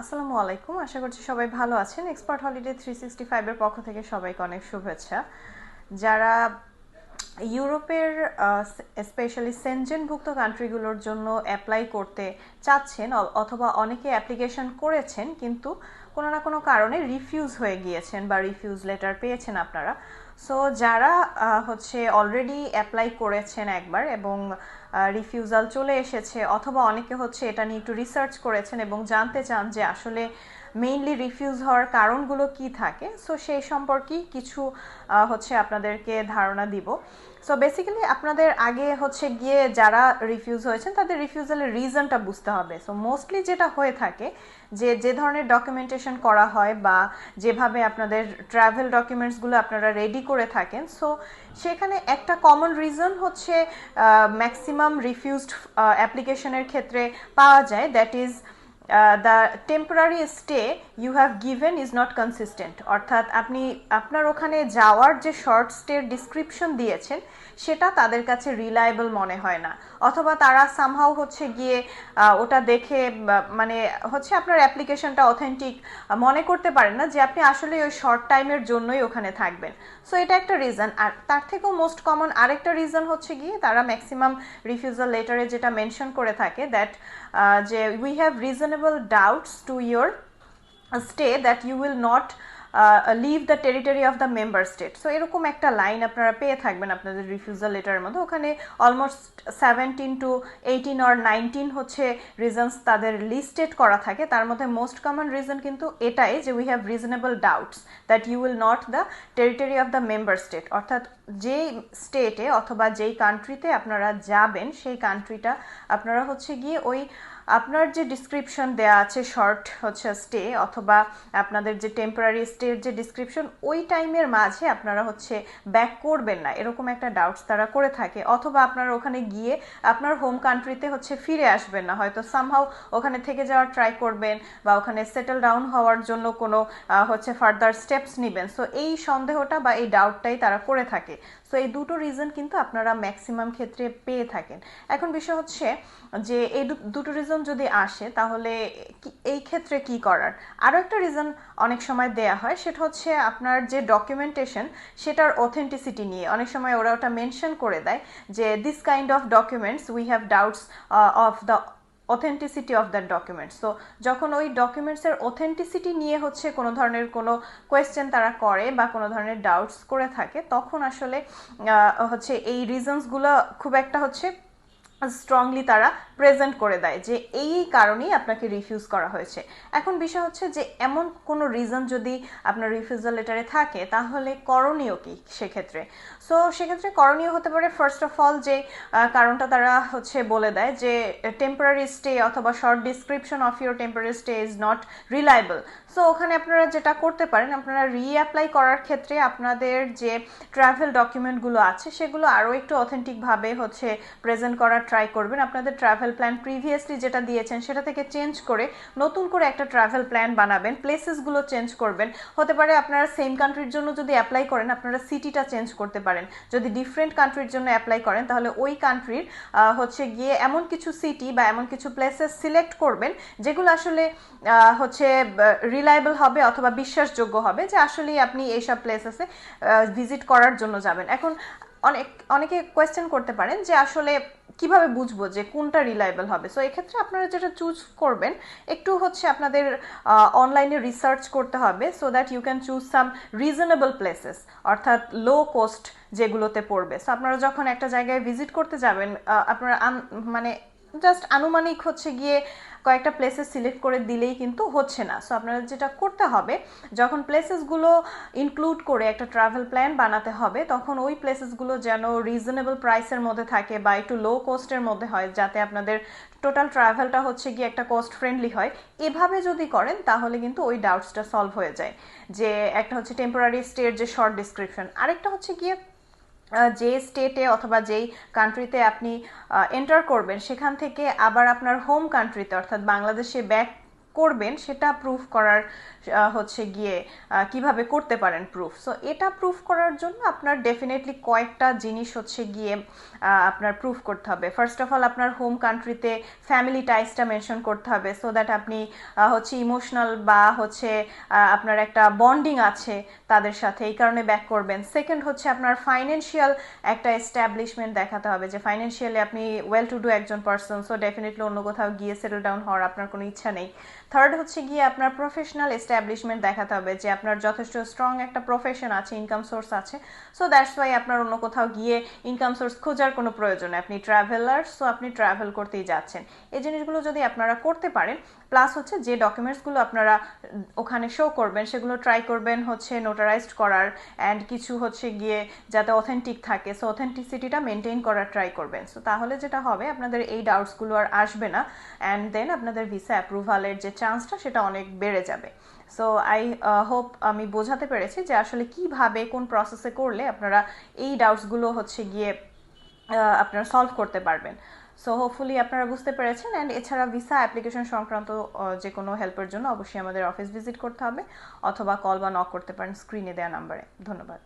আসসালামু আলাইকুম। আশা করছি সবাই ভালো আছেন। এক্সপার্ট হলিডে থ্রি সিক্সটি ফাইভের পক্ষ থেকে সবাইকে অনেক শুভেচ্ছা। যারা ইউরোপের স্পেশালি সেনজেনভুক্ত কান্ট্রিগুলোর জন্য অ্যাপ্লাই করতে চাচ্ছেন অথবা অনেকে অ্যাপ্লিকেশন করেছেন, কিন্তু কোনো না কোনো কারণে রিফিউজ হয়ে গিয়েছেন বা রিফিউজ লেটার পেয়েছেন আপনারা সো যারা হচ্ছে অলরেডি অ্যাপ্লাই করেছেন একবার এবং রিফিউজাল চলে এসেছে অথবা অনেকে হচ্ছে এটা নিয়ে একটু রিসার্চ করেছেন এবং জানতে চান যে আসলে মেইনলি রিফিউজ হওয়ার কারণগুলো কি থাকে? সো সেই সম্পর্কেই কিছু হচ্ছে আপনাদেরকে ধারণা দিব। সো বেসিক্যালি আপনাদের আগে হচ্ছে গিয়ে যারা রিফিউজ হয়েছেন, তাদের রিফিউজালের রিজনটা বুঝতে হবে। সো মোস্টলি যেটা হয়ে থাকে, যে যে ধরনের ডকুমেন্টেশন করা হয় বা যেভাবে আপনাদের ট্রাভেল ডকুমেন্টসগুলো আপনারা রেডি করে থাকেন সো সেখানে একটা কমন রিজন হচ্ছে ম্যাক্সিমাম রিফিউজড অ্যাপ্লিকেশনের ক্ষেত্রে পাওয়া যায়। That is the temporary stay you have given is not consistent অর্থাৎ আপনি, আপনার ওখানে যাওয়ার যে শর্ট স্টের ডিসক্রিপশন দিয়েছেন, সেটা তাদের কাছে রিলায়েবল মনে হয় না। অথবা তারা সামহাও হচ্ছে গিয়ে ওটা দেখে মানে হচ্ছে আপনার অ্যাপ্লিকেশনটা অথেন্টিক মনে করতে পারেন না যে আপনি আসলে ওই শর্ট টাইমের জন্যই ওখানে থাকবেন। সো এটা একটা রিজন আর তার থেকেও মোস্ট কমন আরেকটা রিজন হচ্ছে গিয়ে, তারা ম্যাক্সিমাম রিফিউজাল লেটারে যেটা মেনশন করে থাকে দ্যাট যে we have reasonable doubts to your stay that you will not leave the territory of the member state so এরকম একটা লাইন আপনারা পেয়ে থাকবেন আপনাদের রিফিউজাল লেটারের মধ্যে। ওখানে almost seventeen to eighteen or nineteen হচ্ছে রিজনস তাদের লিস্টেড করা থাকে। তার মধ্যে মোস্ট কমন রিজন কিন্তু এটাই যে we have reasonable doubts that you will not the territory of the member state অর্থাৎ যেই স্টেটে অথবা যেই কান্ট্রিতে আপনারা যাবেন, সেই কান্ট্রিটা আপনারা হচ্ছে গিয়ে ওই আপনার যে ডিসক্রিপশন দেয়া আছে শর্ট হচ্ছে স্টে অথবা আপনাদের যে টেম্পোরারি স্টের যে ডিসক্রিপশন ওই টাইমের মাঝে আপনারা হচ্ছে ব্যাক করবেন না। এরকম একটা ডাউটস তারা করে থাকে। অথবা আপনারা ওখানে গিয়ে আপনার হোম কান্ট্রিতে হচ্ছে ফিরে আসবেন না। হয়তো সামহাও ওখানে থেকে যাওয়ার ট্রাই করবেন বা ওখানে সেটেল ডাউন হওয়ার জন্য কোনো হচ্ছে ফার্দার স্টেপস নেবেন। সো এই সন্দেহটা বা এই ডাউটটাই তারা করে থাকে। সো এই দুটো রিজন কিন্তু আপনারা ম্যাক্সিমাম ক্ষেত্রে পেয়ে থাকেন। এখন বিষয় হচ্ছে যে, এই দুটো রিজন যদি আসে, তাহলে এই ক্ষেত্রে কি করার? আরও একটা রিজন অনেক সময় দেয়া হয়, সেটা হচ্ছে আপনার যে ডকুমেন্টেশন সেটার অথেন্টিসিটি নিয়ে। অনেক সময় ওরা ওটা মেনশন করে দেয় যে this kind of documents we have doubts of the authenticity of that documents তো যখন ওই ডকুমেন্টসের অথেন্টিসিটি নিয়ে হচ্ছে কোনো ধরনের কোনো কোয়েশ্চেন তারা করে বা কোনো ধরনের ডাউটস করে থাকে, তখন আসলে হচ্ছে এই রিজনসগুলো খুব একটা হচ্ছে স্ট্রংলি তারা প্রেজেন্ট করে দেয় যে এই কারণেই আপনাকে রিফিউজ করা হয়েছে। এখন বিষয় হচ্ছে যে এমন কোনো রিজন যদি আপনার রিফিউজাল লেটারে থাকে, তাহলে করণীয় কি সেক্ষেত্রে? সো সেক্ষেত্রে করণীয় হতে পারে ফার্স্ট অফ অল যে কারণটা তারা হচ্ছে বলে দেয় যে টেম্পোরারি স্টে অথবা short description of your temporary stay is not reliable so ওখানে আপনারা যেটা করতে পারেন, আপনারা রিঅ্যাপ্লাই করার ক্ষেত্রে আপনাদের যে ট্রাভেল ডকুমেন্টগুলো আছে, সেগুলো আরও একটু অথেন্টিকভাবে হচ্ছে প্রেজেন্ট করার ট্রাই করবেন। আপনাদের ট্রাভেল প্ল্যান প্রিভিয়াসলি যেটা দিয়েছেন সেটা থেকে চেঞ্জ করে নতুন করে একটা ট্রাভেল প্ল্যান বানাবেন। প্লেসেসগুলো চেঞ্জ করবেন। হতে পারে আপনারা সেম কান্ট্রির জন্য যদি অ্যাপ্লাই করেন, আপনারা সিটিটা চেঞ্জ করতে পারেন। যদি ডিফারেন্ট কান্ট্রির জন্য অ্যাপ্লাই করেন, তাহলে ওই কান্ট্রির হচ্ছে গিয়ে এমন কিছু সিটি বা এমন কিছু প্লেসেস সিলেক্ট করবেন, যেগুলো আসলে হচ্ছে রিলায়েবল হবে অথবা বিশ্বাসযোগ্য হবে যে আসলেই আপনি এইসব প্লেসেসে ভিজিট করার জন্য যাবেন। এখন অনেক, অনেকে কোয়েশ্চেন করতে পারেন যে আসলে কীভাবে বুঝব যে কোনটা রিলায়েবল হবে? সো এক্ষেত্রে আপনারা যেটা চুজ করবেন, একটু হচ্ছে আপনাদের অনলাইনে রিসার্চ করতে হবে so that you can choose some reasonable places অর্থাৎ লো কোস্ট যেগুলোতে পড়বে। সো আপনারা যখন একটা জায়গায় ভিজিট করতে যাবেন আপনারা মানে জাস্ট আনুমানিক হচ্ছে গিয়ে কয়েকটা প্লেসেস সিলেক্ট করে দিলেই কিন্তু হচ্ছে না। সো আপনাদের যেটা করতে হবে, যখন প্লেসেসগুলো ইনক্লুড করে একটা ট্রাভেল প্ল্যান বানাতে হবে, তখন ওই প্লেসেসগুলো যেন রিজনেবল প্রাইসের মধ্যে থাকে বা একটু লো কোস্টের মধ্যে হয়, যাতে আপনাদের টোটাল ট্রাভেলটা হচ্ছে গিয়ে একটা কস্ট ফ্রেন্ডলি হয়। এভাবে যদি করেন, তাহলে কিন্তু ওই ডাউটসটা সলভ হয়ে যায়। যে একটা হচ্ছে টেম্পোরারি স্টের যে শর্ট ডিসক্রিপশন আরেকটা হচ্ছে গিয়ে যে স্টেটে অথবা যেই কান্ট্রিতে আপনি এন্টার করবেন, সেখান থেকে আবার আপনার হোম কান্ট্রিতে অর্থাৎ বাংলাদেশে ব্যাক করবেন, সেটা প্রুফ করার হচ্ছে গিয়ে কীভাবে করতে পারেন প্রুফ সো এটা প্রুফ করার জন্য আপনার ডেফিনেটলি কয়েকটা জিনিস হচ্ছে গিয়ে আপনার প্রুফ করতে হবে। ফার্স্ট অফ অল আপনার হোম কান্ট্রিতে ফ্যামিলি টাইসটা মেনশন করতে হবে সো দ্যাট আপনি হচ্ছে ইমোশনাল বা হচ্ছে আপনার একটা বন্ডিং আছে তাদের সাথে, এই কারণে ব্যাক করবেন। সেকেন্ড হচ্ছে আপনার ফাইন্যান্সিয়াল একটা এস্টাবলিশমেন্ট দেখাতে হবে, যে ফাইন্যান্সিয়ালি আপনি ওয়েল টু ডু একজন পার্সন সো ডেফিনেটলি অন্য কোথাও গিয়ে সেটেল ডাউন হওয়ার আপনার কোনো ইচ্ছা নেই। থার্ড হচ্ছে গিয়ে আপনার প্রফেশনাল দেখাতে হবে যে আপনার যথেষ্ট স্ট্রং একটা প্রফেশন আছে ইনকাম সোর্স আছে। সো দ্যাটস ওয়াই আপনার অন্য কোথাও গিয়ে ইনকাম সোর্স খোঁজার কোনো প্রয়োজন নেই। আপনি ট্রাভেলার সো আপনি ট্রাভেল করতেই যাচ্ছেন। এই জিনিসগুলো যদি আপনারা করতে পারেন প্লাস হচ্ছে যে ডকুমেন্টসগুলো আপনারা ওখানে শো করবেন, সেগুলো ট্রাই করবেন হচ্ছে নোটারাইজড করার অ্যান্ড কিছু হচ্ছে গিয়ে যাতে অথেন্টিক থাকে। সো অথেন্টিসিটিটা মেনটেন করার ট্রাই করবেন। সো তাহলে যেটা হবে, আপনাদের এই ডাউটসগুলো আর আসবে না। অ্যান্ড দেন আপনাদের ভিসা অ্যাপ্রুভালের যে চান্সটা সেটা অনেক বেড়ে যাবে। সো আই হোপ আমি বোঝাতে পেরেছি যে আসলে কীভাবে, কোন প্রসেসে করলে আপনারা এই ডাউটসগুলো হচ্ছে গিয়ে আপনারা সলভ করতে পারবেন। সো হোপফুলি আপনারা বুঝতে পেরেছেন। অ্যান্ড এছাড়া ভিসা অ্যাপ্লিকেশন সংক্রান্ত যে কোনো হেল্পের জন্য অবশ্যই আমাদের অফিস ভিজিট করতে হবে। অথবা কল বা নক করতে পারেন স্ক্রিনে দেওয়া নাম্বারে ধন্যবাদ।